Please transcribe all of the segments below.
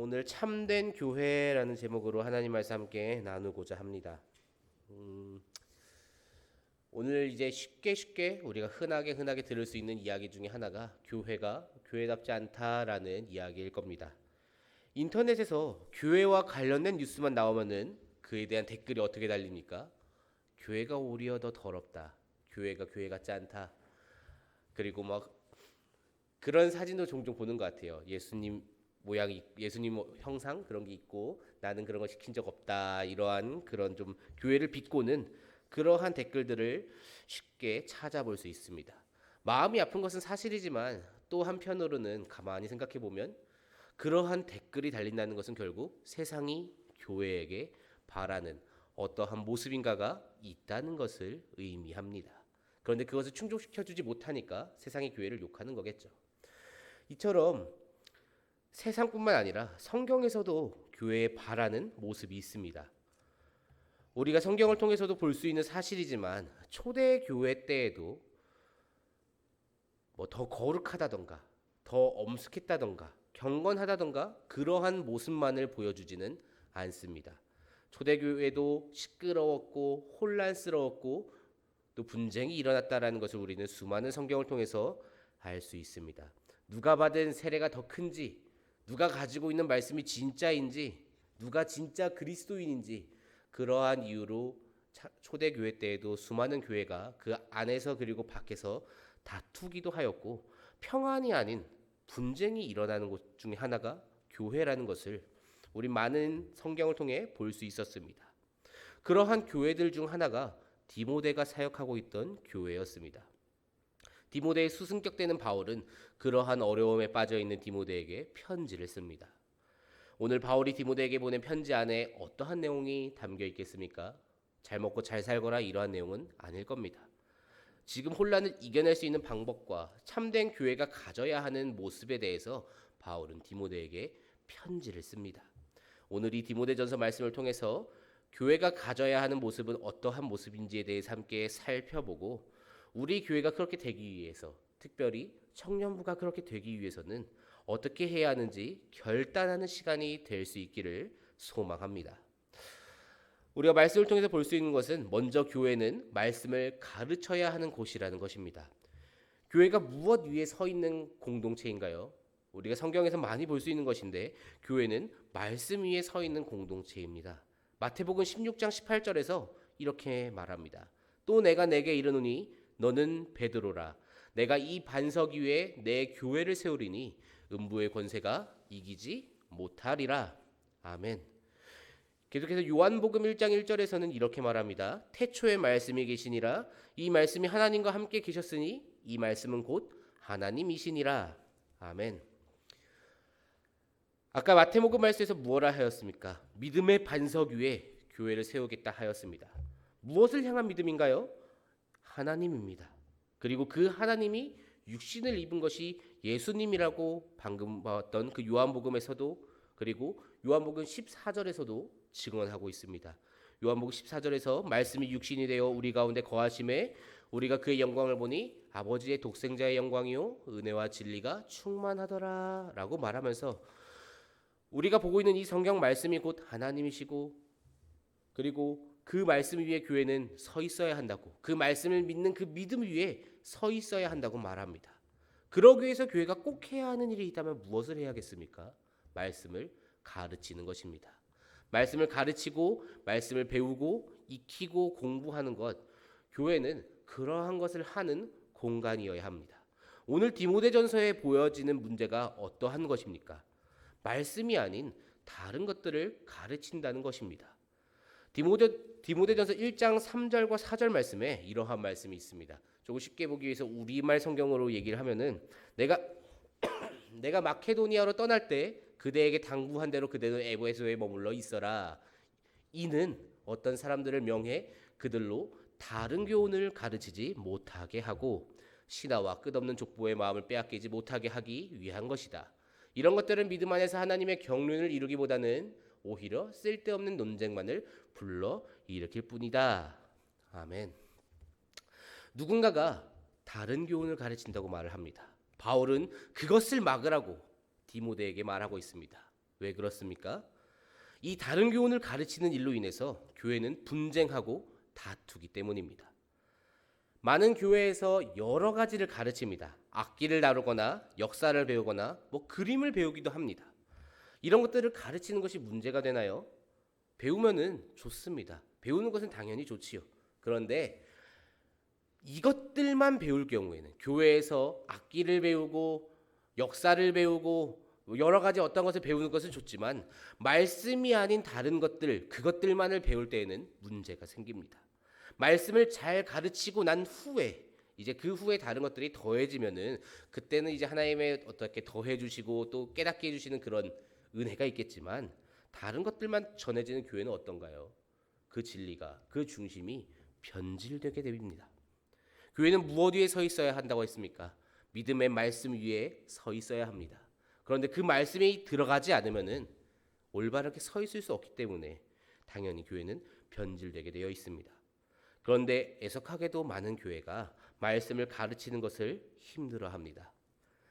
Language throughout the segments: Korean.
오늘 참된 교회라는 제목으로 하나님 말씀 함께 나누고자 합니다. 음, 오늘 이제 쉽게 쉽게 우리가 흔하게 흔하게 들을 수 있는 이야기 중에 하나가 교회가 교회답지 않다라는 이야기일 겁니다. 인터넷에서 교회와 관련된 뉴스만 나오면은 그에 대한 댓글이 어떻게 달립니까? 교회가 오히려 더 더럽다. 교회가 교회 같지 않다. 그리고 막 그런 사진도 종종 보는 것 같아요. 예수님 모양이 예수님 뭐 형상 그런 게 있고 나는 그런 거 시킨 적 없다. 이러한 그런 좀 교회를 비꼬는 그러한 댓글들을 쉽게 찾아볼 수 있습니다. 마음이 아픈 것은 사실이지만 또 한편으로는 가만히 생각해 보면 그러한 댓글이 달린다는 것은 결국 세상이 교회에게 바라는 어떠한 모습인가가 있다는 것을 의미합니다. 그런데 그것을 충족시켜 주지 못하니까 세상이 교회를 욕하는 거겠죠. 이처럼 세상뿐만 아니라 성경에서도 교회에 바라는 모습이 있습니다. 우리가 성경을 통해서도 볼 수 있는 사실이지만 초대 교회 때에도 뭐 더 거룩하다던가 더 엄숙했다던가 경건하다던가 그러한 모습만을 보여주지는 않습니다. 초대교회도 시끄러웠고 혼란스러웠고 또 분쟁이 일어났다라는 것을 우리는 수많은 성경을 통해서 알 수 있습니다. 누가 받은 세례가 더 큰지, 누가 가지고 있는 말씀이 진짜인지, 누가 진짜 그리스도인인지 그러한 이유로 초대교회 때에도 수많은 교회가 그 안에서 그리고 밖에서 다투기도 하였고 평안이 아닌 분쟁이 일어나는 곳 중에 하나가 교회라는 것을 우리 많은 성경을 통해 볼 수 있었습니다. 그러한 교회들 중 하나가 디모데가 사역하고 있던 교회였습니다. 디모데의 수승격되는 바울은 그러한 어려움에 빠져 있는 디모데에게 편지를 씁니다. 오늘 바울이 디모데에게 보낸 편지 안에 어떠한 내용이 담겨 있겠습니까? 잘 먹고 잘 살거라 이러한 내용은 아닐 겁니다. 지금 혼란을 이겨낼 수 있는 방법과 참된 교회가 가져야 하는 모습에 대해서 바울은 디모데에게 편지를 씁니다. 오늘 이 디모데전서 말씀을 통해서 교회가 가져야 하는 모습은 어떠한 모습인지에 대해서 함께 살펴보고 우리 교회가 그렇게 되기 위해서 특별히 청년부가 그렇게 되기 위해서는 어떻게 해야 하는지 결단하는 시간이 될 수 있기를 소망합니다. 우리가 말씀을 통해서 볼 수 있는 것은 먼저 교회는 말씀을 가르쳐야 하는 곳이라는 것입니다. 교회가 무엇 위에 서 있는 공동체인가요? 우리가 성경에서 많이 볼 수 있는 것인데 교회는 말씀 위에 서 있는 공동체입니다. 마태복음 16장 18절에서 이렇게 말합니다. 또 내가 내게 이르노니 너는 베드로라 내가 이 반석 위에 내 교회를 세우리니 음부의 권세가 이기지 못하리라. 아멘. 계속해서 요한복음 1장 1절에서는 이렇게 말합니다. 태초에 말씀이 계시니라 이 말씀이 하나님과 함께 계셨으니 이 말씀은 곧 하나님이시니라. 아멘. 아까 마태복음 말씀에서 무엇라 하였습니까? 믿음의 반석 위에 교회를 세우겠다 하였습니다. 무엇을 향한 믿음인가요? 하나님입니다. 그리고 그 하나님이 육신을 입은 것이 예수님이라고 방금 봤던 그 요한복음에서도 그리고 요한복음 14절에서도 증언하고 있습니다. 요한복음 14절에서 말씀이 육신이 되어 우리 가운데 거하심에 우리가 그의 영광을 보니 아버지의 독생자의 영광이요 은혜와 진리가 충만하더라라고 말하면서 우리가 보고 있는 이 성경 말씀이 곧 하나님이시고 그리고 그 말씀 위에 교회는 서 있어야 한다고 그 말씀을 믿는 그 믿음 위에 서 있어야 한다고 말합니다. 그러기 위해서 교회가 꼭 해야 하는 일이 있다면 무엇을 해야겠습니까? 말씀을 가르치는 것입니다. 말씀을 가르치고 말씀을 배우고 익히고 공부하는 것 교회는 그러한 것을 하는 공간이어야 합니다. 오늘 디모데전서에 보여지는 문제가 어떠한 것입니까? 말씀이 아닌 다른 것들을 가르친다는 것입니다. 디모데 디모데전서 1장 3절과 4절 말씀에 이러한 말씀이 있습니다. 조금 쉽게 보기 위해서 우리말 성경으로 얘기를 하면은 내가 내가 마케도니아로 떠날 때 그대에게 당부한 대로 그대는 에베소에 머물러 있어라. 이는 어떤 사람들을 명해 그들로 다른 교훈을 가르치지 못하게 하고 신하와 끝없는 족보의 마음을 빼앗기지 못하게 하기 위한 것이다. 이런 것들은 믿음 안에서 하나님의 경륜을 이루기보다는 오히려 쓸데없는 논쟁만을 불러 일으킬 뿐이다. 아멘. 누군가가 다른 교훈을 가르친다고 말을 합니다. 바울은 그것을 막으라고 디모데에게 말하고 있습니다. 왜 그렇습니까? 이 다른 교훈을 가르치는 일로 인해서 교회는 분쟁하고 다투기 때문입니다. 많은 교회에서 여러 가지를 가르칩니다. 악기를 다루거나 역사를 배우거나 뭐 그림을 배우기도 합니다. 이런 것들을 가르치는 것이 문제가 되나요? 배우면은 좋습니다. 배우는 것은 당연히 좋지요. 그런데 이것들만 배울 경우에는 교회에서 악기를 배우고 역사를 배우고 여러 가지 어떤 것을 배우는 것은 좋지만 말씀이 아닌 다른 것들 그것들만을 배울 때에는 문제가 생깁니다. 말씀을 잘 가르치고 난 후에 이제 그 후에 다른 것들이 더해지면은 그때는 이제 하나님의 어떻게 더해 주시고 또 깨닫게 해 주시는 그런 은혜가 있겠지만 다른 것들만 전해지는 교회는 어떤가요? 그 진리가 그 중심이 변질되게 됩니다. 교회는 무엇 위에 서 있어야 한다고 했습니까? 믿음의 말씀 위에 서 있어야 합니다. 그런데 그 말씀이 들어가지 않으면은 올바르게 서 있을 수 없기 때문에 당연히 교회는 변질되게 되어 있습니다. 그런데 애석하게도 많은 교회가 말씀을 가르치는 것을 힘들어합니다.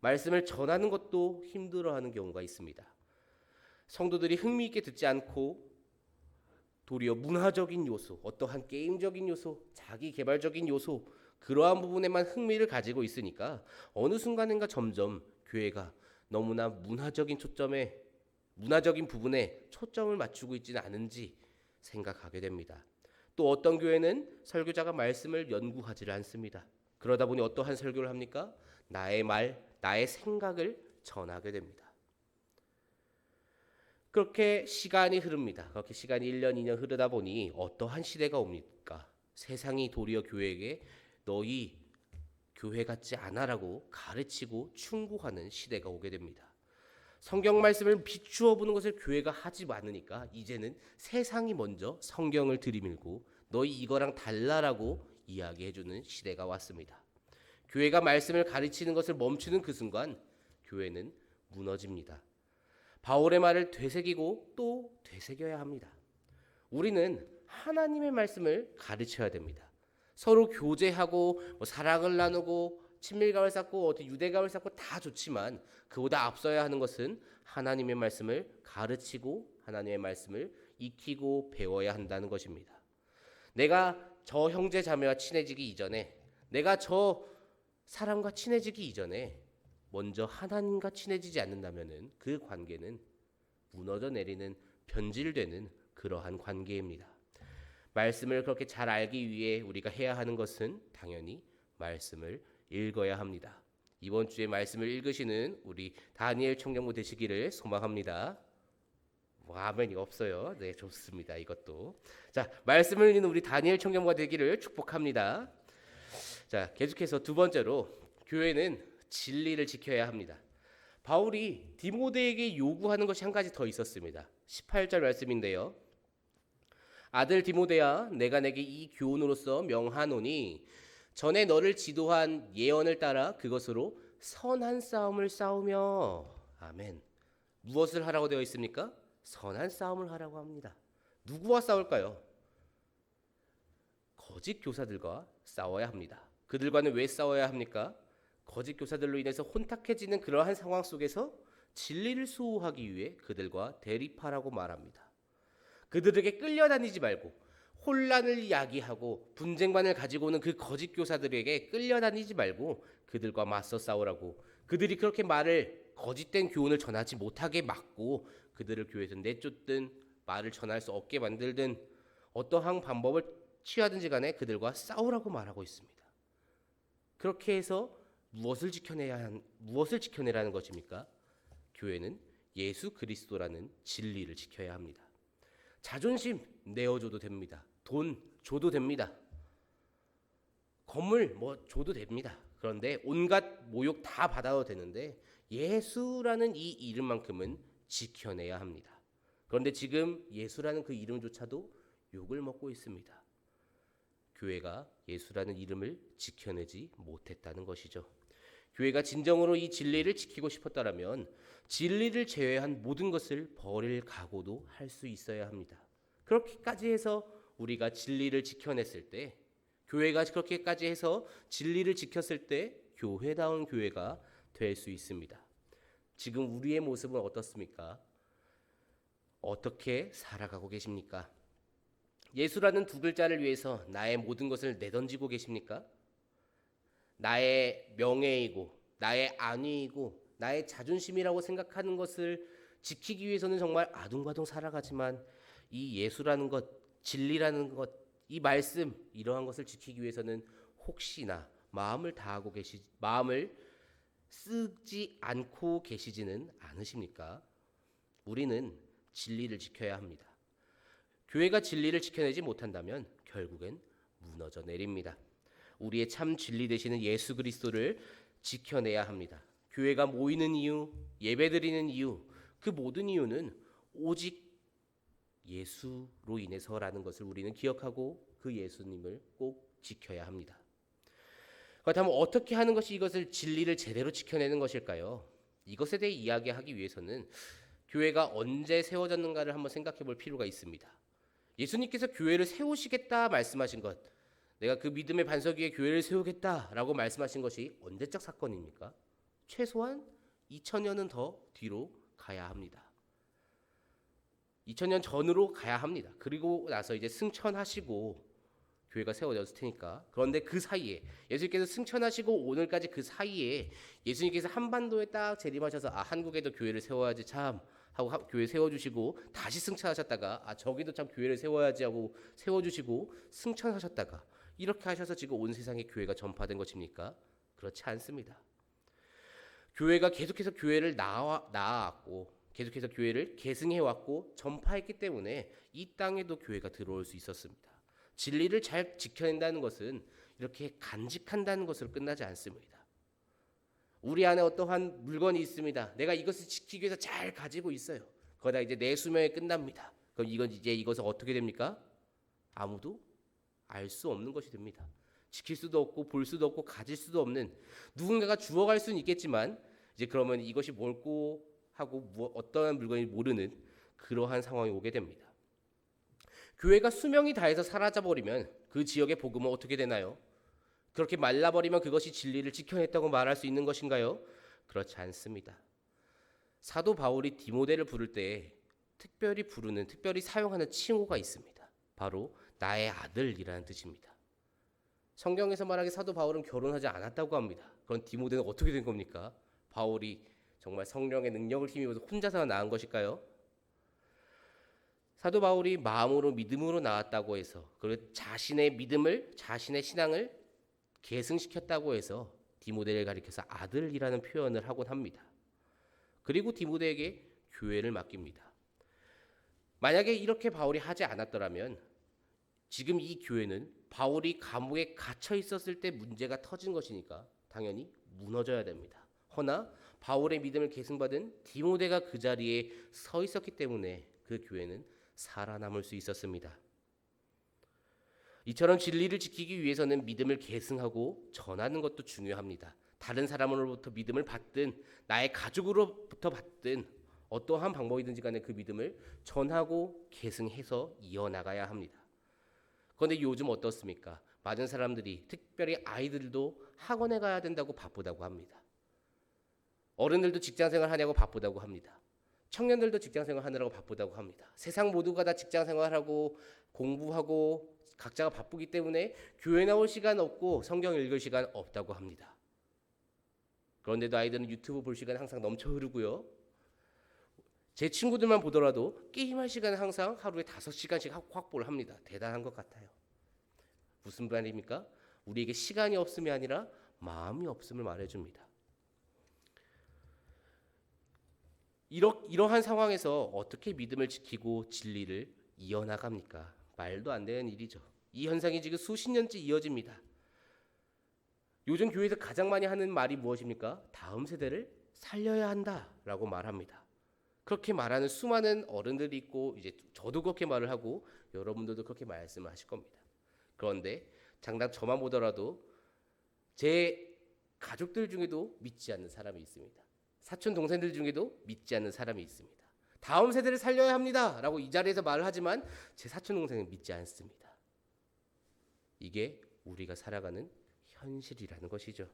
말씀을 전하는 것도 힘들어하는 경우가 있습니다. 성도들이 흥미있게 듣지 않고 도리어 문화적인 요소, 어떠한 게임적인 요소, 자기 개발적인 요소 그러한 부분에만 흥미를 가지고 있으니까 어느 순간인가 점점 교회가 너무나 문화적인 초점에 문화적인 부분에 초점을 맞추고 있지는 않은지 생각하게 됩니다. 또 어떤 교회는 설교자가 말씀을 연구하지를 않습니다. 그러다 보니 어떠한 설교를 합니까? 나의 말, 나의 생각을 전하게 됩니다. 그렇게 시간이 흐릅니다. 그렇게 시간이 1년, 2년 흐르다 보니 어떠한 시대가 옵니까? 세상이 도리어 교회에게 너희 교회 같지 않아라고 가르치고 충고하는 시대가 오게 됩니다. 성경 말씀을 비추어 보는 것을 교회가 하지 않으니까 이제는 세상이 먼저 성경을 들이밀고 너희 이거랑 달라라고 이야기해 주는 시대가 왔습니다. 교회가 말씀을 가르치는 것을 멈추는 그 순간 교회는 무너집니다. 바울의 말을 되새기고 또 되새겨야 합니다. 우리는 하나님의 말씀을 가르쳐야 됩니다. 서로 교제하고 뭐 사랑을 나누고 친밀감을 쌓고 어디 유대감을 쌓고 다 좋지만 그보다 앞서야 하는 것은 하나님의 말씀을 가르치고 하나님의 말씀을 익히고 배워야 한다는 것입니다. 내가 저 형제 자매와 친해지기 이전에 내가 저 사람과 친해지기 이전에 먼저 하나님과 친해지지 않는다면은 그 관계는 무너져 내리는 변질되는 그러한 관계입니다. 말씀을 그렇게 잘 알기 위해 우리가 해야 하는 것은 당연히 말씀을 읽어야 합니다. 이번 주에 말씀을 읽으시는 우리 다니엘 청년부 되시기를 소망합니다. 뭐 아멘이 없어요. 네, 좋습니다. 이것도. 자, 말씀을 읽는 우리 다니엘 청년부가 되기를 축복합니다. 자, 계속해서 두 번째로 교회는 진리를 지켜야 합니다. 바울이 디모데에게 요구하는 것이 한 가지 더 있었습니다. 18절 말씀인데요. 아들 디모데야 내가 내게 이 교훈으로서 명하노니 전에 너를 지도한 예언을 따라 그것으로 선한 싸움을 싸우며 아멘. 무엇을 하라고 되어 있습니까? 선한 싸움을 하라고 합니다. 누구와 싸울까요? 거짓 교사들과 싸워야 합니다. 그들과는 왜 싸워야 합니까? 거짓 교사들로 인해서 혼탁해지는 그러한 상황 속에서 진리를 수호하기 위해 그들과 대립하라고 말합니다. 그들에게 끌려다니지 말고 혼란을 야기하고 분쟁만을 가지고 오는 그 거짓 교사들에게 끌려다니지 말고 그들과 맞서 싸우라고 그들이 그렇게 말을 거짓된 교훈을 전하지 못하게 막고 그들을 교회에서 내쫓든 말을 전할 수 없게 만들든 어떠한 방법을 취하든지 간에 그들과 싸우라고 말하고 있습니다. 그렇게 해서 무엇을 지켜내야 한, 무엇을 지켜내라는 것입니까? 교회는 예수 그리스도라는 진리를 지켜야 합니다. 자존심 내어줘도 됩니다. 돈 줘도 됩니다. 건물 뭐 줘도 됩니다. 그런데 온갖 모욕 다 받아도 되는데 예수라는 이 이름만큼은 지켜내야 합니다. 그런데 지금 예수라는 그 이름조차도 욕을 먹고 있습니다. 교회가 예수라는 이름을 지켜내지 못했다는 것이죠. 교회가 진정으로 이 진리를 지키고 싶었다면 진리를 제외한 모든 것을 버릴 각오도 할 수 있어야 합니다. 그렇게까지 해서 우리가 진리를 지켜냈을 때 교회가 그렇게까지 해서 진리를 지켰을 때 교회다운 교회가 될 수 있습니다. 지금 우리의 모습은 어떻습니까? 어떻게 살아가고 계십니까? 예수라는 두 글자를 위해서 나의 모든 것을 내던지고 계십니까? 나의 명예이고 나의 안위이고 나의 자존심이라고 생각하는 것을 지키기 위해서는 정말 아둥바둥 살아가지만 이 예수라는 것, 진리라는 것, 이 말씀 이러한 것을 지키기 위해서는 혹시나 마음을 다하고 계시 마음을 쓰지 않고 계시지는 않으십니까? 우리는 진리를 지켜야 합니다. 교회가 진리를 지켜내지 못한다면 결국엔 무너져 내립니다. 우리의 참 진리 되시는 예수 그리스도를 지켜내야 합니다. 교회가 모이는 이유, 예배드리는 이유, 그 모든 이유는 오직 예수로 인해서라는 것을 우리는 기억하고 그 예수님을 꼭 지켜야 합니다. 그렇다면 어떻게 하는 것이 이것을 진리를 제대로 지켜내는 것일까요? 이것에 대해 이야기하기 위해서는 교회가 언제 세워졌는가를 한번 생각해 볼 필요가 있습니다. 예수님께서 교회를 세우시겠다 말씀하신 것, 내가 그 믿음의 반석 위에 교회를 세우겠다라고 말씀하신 것이 언제적 사건입니까? 최소한 2000년은 더 뒤로 가야 합니다. 2000년 전으로 가야 합니다. 그리고 나서 이제 승천하시고 교회가 세워졌을 테니까. 그런데 그 사이에 예수님께서 승천하시고 오늘까지 그 사이에 예수님께서 한반도에 딱 재림하셔서 아 한국에도 교회를 세워야지 참 하고 하- 교회 세워주시고 다시 승천하셨다가 아 저기도 참 교회를 세워야지 하고 세워주시고 승천하셨다가 이렇게 하셔서 지금 온 세상에 교회가 전파된 것입니까? 그렇지 않습니다. 교회가 계속해서 교회를 낳아, 낳았고 계속해서 교회를 계승해 왔고 전파했기 때문에 이 땅에도 교회가 들어올 수 있었습니다. 진리를 잘 지켜낸다는 것은 이렇게 간직한다는 것으로 끝나지 않습니다. 우리 안에 어떠한 물건이 있습니다. 내가 이것을 지키기 위해서 잘 가지고 있어요. 그러다 이제 내 수명이 끝납니다. 그럼 이건 이제 이것은 어떻게 됩니까? 아무도 알 수 없는 것이 됩니다. 지킬 수도 없고 볼 수도 없고 가질 수도 없는 누군가가 주워갈 수는 있겠지만 이제 그러면 이것이 뭘고 하고 뭐 어떠한 물건이 모르는 그러한 상황이 오게 됩니다. 교회가 수명이 다해서 사라져 버리면 그 지역의 복음은 어떻게 되나요? 그렇게 말라버리면 그것이 진리를 지켜냈다고 말할 수 있는 것인가요? 그렇지 않습니다. 사도 바울이 디모데를 부를 때 특별히 부르는 특별히 사용하는 칭호가 있습니다. 바로 나의 아들이라는 뜻입니다. 성경에서 말하기 사도 바울은 결혼하지 않았다고 합니다. 그럼 디모데는 어떻게 된 겁니까? 바울이 정말 성령의 능력을 힘입어서 혼자서 낳은 것일까요? 사도 바울이 마음으로 믿음으로 나왔다고 해서 그리고 자신의 믿음을 자신의 신앙을 계승시켰다고 해서 디모데를 가리켜서 아들이라는 표현을 하곤 합니다. 그리고 디모데에게 교회를 맡깁니다. 만약에 이렇게 바울이 하지 않았더라면 지금 이 교회는 바울이 감옥에 갇혀 있었을 때 문제가 터진 것이니까 당연히 무너져야 됩니다. 허나 바울의 믿음을 계승받은 디모데가 그 자리에 서 있었기 때문에 그 교회는 살아남을 수 있었습니다. 이처럼 진리를 지키기 위해서는 믿음을 계승하고 전하는 것도 중요합니다. 다른 사람으로부터 믿음을 받든 나의 가족으로부터 받든 어떠한 방법이든지 간에 그 믿음을 전하고 계승해서 이어나가야 합니다. 그런데 요즘 어떻습니까? 많은 사람들이 특별히 아이들도 학원에 가야 된다고 바쁘다고 합니다. 어른들도 직장생활 하냐고 바쁘다고 합니다. 청년들도 직장생활 하느라고 바쁘다고 합니다. 세상 모두가 다 직장생활하고 공부하고 각자가 바쁘기 때문에 교회 나올 시간 없고 성경 읽을 시간 없다고 합니다. 그런데도 아이들은 유튜브 볼 시간 항상 넘쳐 흐르고요. 제 친구들만 보더라도 게임할 시간은 항상 하루에 다섯 시간씩 확보를 합니다. 대단한 것 같아요. 무슨 말입니까? 우리에게 시간이 없음이 아니라 마음이 없음을 말해줍니다. 이러, 이러한 상황에서 어떻게 믿음을 지키고 진리를 이어나갑니까? 말도 안 되는 일이죠. 이 현상이 지금 수십 년째 이어집니다. 요즘 교회에서 가장 많이 하는 말이 무엇입니까? 다음 세대를 살려야 한다라고 말합니다. 그렇게 말하는 수많은 어른들이 있고 이제 저도 그렇게 말을 하고 여러분들도 그렇게 말씀을 하실 겁니다. 그런데 장단 저만 보더라도 제 가족들 중에도 믿지 않는 사람이 있습니다. 사촌 동생들 중에도 믿지 않는 사람이 있습니다. 다음 세대를 살려야 합니다라고 이 자리에서 말을 하지만 제 사촌 동생은 믿지 않습니다. 이게 우리가 살아가는 현실이라는 것이죠.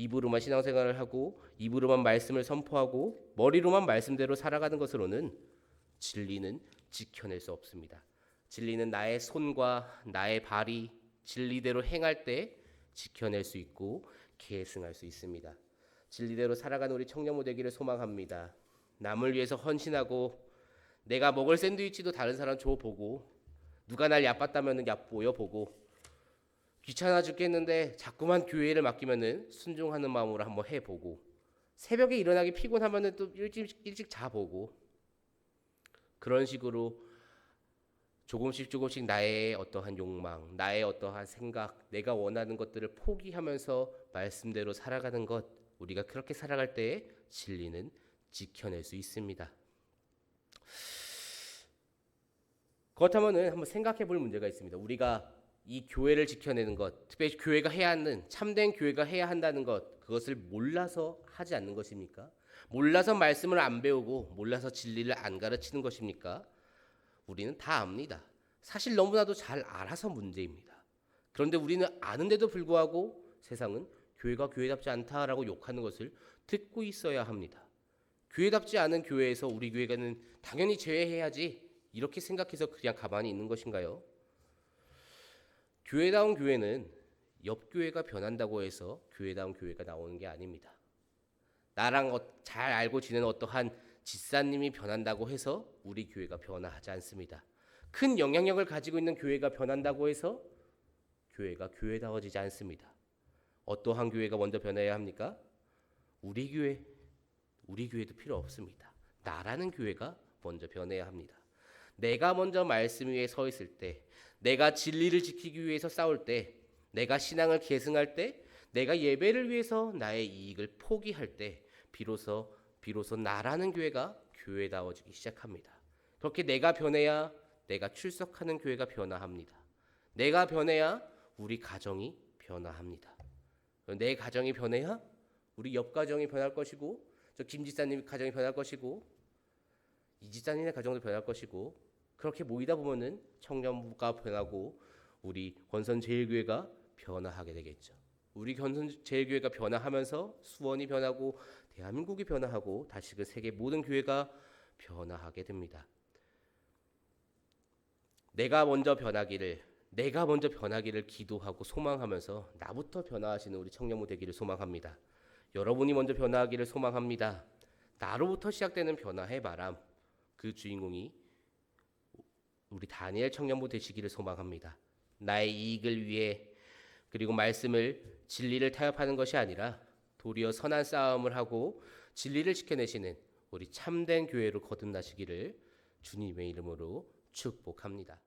입으로만 신앙생활을 하고 입으로만 말씀을 선포하고 머리로만 말씀대로 살아가는 것으로는 진리는 지켜낼 수 없습니다. 진리는 나의 손과 나의 발이 진리대로 행할 때 지켜낼 수 있고 계승할 수 있습니다. 진리대로 살아가는 우리 청년모 되기를 소망합니다. 남을 위해서 헌신하고 내가 먹을 샌드위치도 다른 사람 줘 보고 누가 날 얕봤다면은 얕보여 보고 귀찮아 죽겠는데 자꾸만 교회를 맡기면은 순종하는 마음으로 한번 해보고 새벽에 일어나기 피곤하면은 또 일찍 일찍 자보고 그런 식으로 조금씩 조금씩 나의 어떠한 욕망, 나의 어떠한 생각, 내가 원하는 것들을 포기하면서 말씀대로 살아가는 것, 우리가 그렇게 살아갈 때에 진리는 지켜낼 수 있습니다. 그렇다면은 한번 생각해 볼 문제가 있습니다. 우리가 이 교회를 지켜내는 것, 특별히 교회가 해야 하는 참된 교회가 해야 한다는 것, 그것을 몰라서 하지 않는 것입니까? 몰라서 말씀을 안 배우고 몰라서 진리를 안 가르치는 것입니까? 우리는 다 압니다. 사실 너무나도 잘 알아서 문제입니다. 그런데 우리는 아는데도 불구하고 세상은 교회가 교회답지 않다라고 욕하는 것을 듣고 있어야 합니다. 교회답지 않은 교회에서 우리 교회가는 당연히 제외해야지 이렇게 생각해서 그냥 가만히 있는 것인가요? 교회다운 교회는 옆 교회가 변한다고 해서 교회다운 교회가 나오는 게 아닙니다. 나랑 어- 잘 알고 지내는 어떠한 집사님이 변한다고 해서 우리 교회가 변화하지 않습니다. 큰 영향력을 가지고 있는 교회가 변한다고 해서 교회가 교회다워지지 않습니다. 어떠한 교회가 먼저 변해야 합니까? 우리 교회, 우리 교회도 필요 없습니다. 나라는 교회가 먼저 변해야 합니다. 내가 먼저 말씀 위에 서 있을 때, 내가 진리를 지키기 위해서 싸울 때, 내가 신앙을 계승할 때, 내가 예배를 위해서 나의 이익을 포기할 때, 비로소 비로소 나라는 교회가 교회다워지기 시작합니다. 그렇게 내가 변해야 내가 출석하는 교회가 변화합니다. 내가 변해야 우리 가정이 변화합니다. 내 가정이 변해야 우리 옆 가정이 변할 것이고 저김 지사님 가정이 변할 것이고 이 지사님의 가정도 변할 것이고 그렇게 모이다 보면은 청년부가 변하고 우리 권선 제일교회가 변화하게 되겠죠. 우리 권선 제일교회가 변화하면서 수원이 변하고 대한민국이 변화하고 다시금 세계 모든 교회가 변화하게 됩니다. 내가 먼저 변하기를 내가 먼저 변하기를 기도하고 소망하면서 나부터 변화하시는 우리 청년부 되기를 소망합니다. 여러분이 먼저 변화하기를 소망합니다. 나로부터 시작되는 변화의 바람 그 주인공이 우리 다니엘 청년부 되시기를 소망합니다. 나의 이익을 위해 그리고 말씀을 진리를 타협하는 것이 아니라 도리어 선한 싸움을 하고 진리를 지켜내시는 우리 참된 교회로 거듭나시기를 주님의 이름으로 축복합니다.